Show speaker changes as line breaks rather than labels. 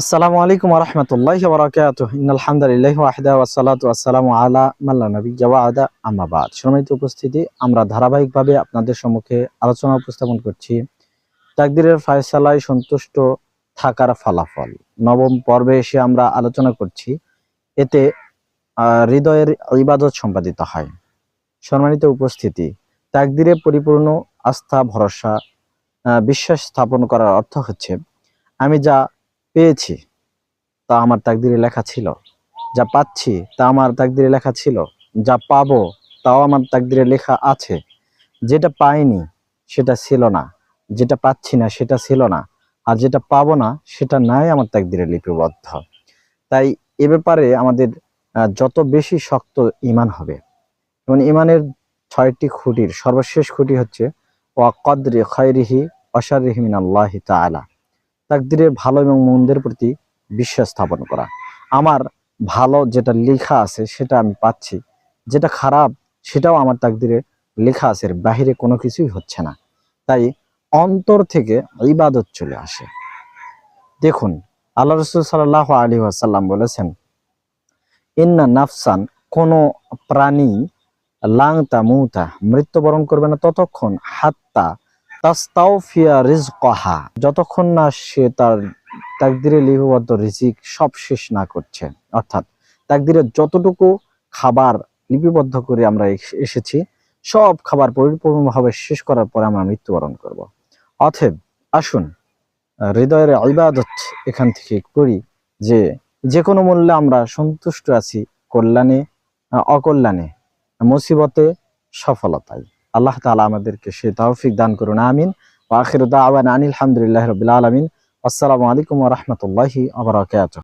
আসসালামু আলাইকুম রহমতুল্লাহ বরাকাত আলহামদুলিল্লাহ ওয়াহদা ওয়াসালাতু আসসালামু আলা মাল্লা নবী জাওয়াদা আমাবাদ সম্মানিত উপস্থিতি, আমরা ধারাবাহিকভাবে আপনাদের সম্মুখে আলোচনা উপস্থাপন করছি। তাকদিরের ফায়সালায় সন্তুষ্ট থাকার ফলাফল। নবম পর্বে এসে আমরা আলোচনা করছি। এতে হৃদয়ের ইবাদত সম্পাদিত হয়। সম্মানিত উপস্থিতি, তাকদিরে পরিপূর্ণ আস্থা, ভরসা বিশ্বাস স্থাপন করার অর্থ হচ্ছে, আমি যা পেয়েছি। তা আমার তাকদিরে লেখা ছিল। যা পাচ্ছি, তা আমার তাকদিরে লেখা ছিল। যা পাবো, তাও আমার তাকদিরে লেখা আছে। যেটা পাইনি, সেটা ছিল না। যেটা পাচ্ছি না, সেটা ছিল না। আর যেটা পাবো না, সেটা নাই আমার তাকদিরে লিপিবদ্ধ। তাই এ ব্যাপারে আমাদের যত বেশি শক্ত ইমান হবে। এবং ইমানের ছয়টি খুঁটির সর্বশেষ খুঁটি হচ্ছে, ওয়া কদরি খয়রিহি অশারিহি মিনাল্লাহি তাআলা। তাকদিরের ভালো এবং মন্দের প্রতি বিশ্বাস স্থাপন করা। আমার ভালো যেটা লেখা আছে সেটা আমি পাচ্ছি, যেটা খারাপ সেটাও আমার তাকদিরে লেখা আছে বাহিরে কোনো কিছুই হচ্ছে না। তাই অন্তর থেকে ইবাদত চলে আসে। দেখুন, আল্লাহ রসুল সাল্লাহ আলী আসাল্লাম বলেছেন, ইন্না নাফসান, কোনো প্রাণী লাংতা মুতা মৃত্যুবরণ করবে না ততক্ষণ হাত্তা তাস্তাউফিয়া রিজকহা, যতক্ষণ না সে তার তাকদিরে লিপিবদ্ধ রিজিক সব শেষ না করছে। অর্থাৎ তাকদিরের যতটুকু খাবার লিপিবদ্ধ করে আমরা এস- এসেছি, সব খাবার পরিপূর্ণভাবে শেষ করার পরে আমরা মৃত্যুবরণ করব। অতএব আসুন, হৃদয়ের ইবাদত এখান থেকে করি যে যে কোনো মূল্যে আমরা সন্তুষ্ট আছি কল্যাণে, অকল্যাণে, মুসিবতে সফলতায়। আল্লাহ তালা আমাদেরকে সে তৌফিক দান করুন, আমিন। ওয়াখির দাওয়ান আনিল হামদুলিল্লাহি রবিল আলমিন। আসসালামু আলাইকুম রহমতুল্লাহি আবরাকাত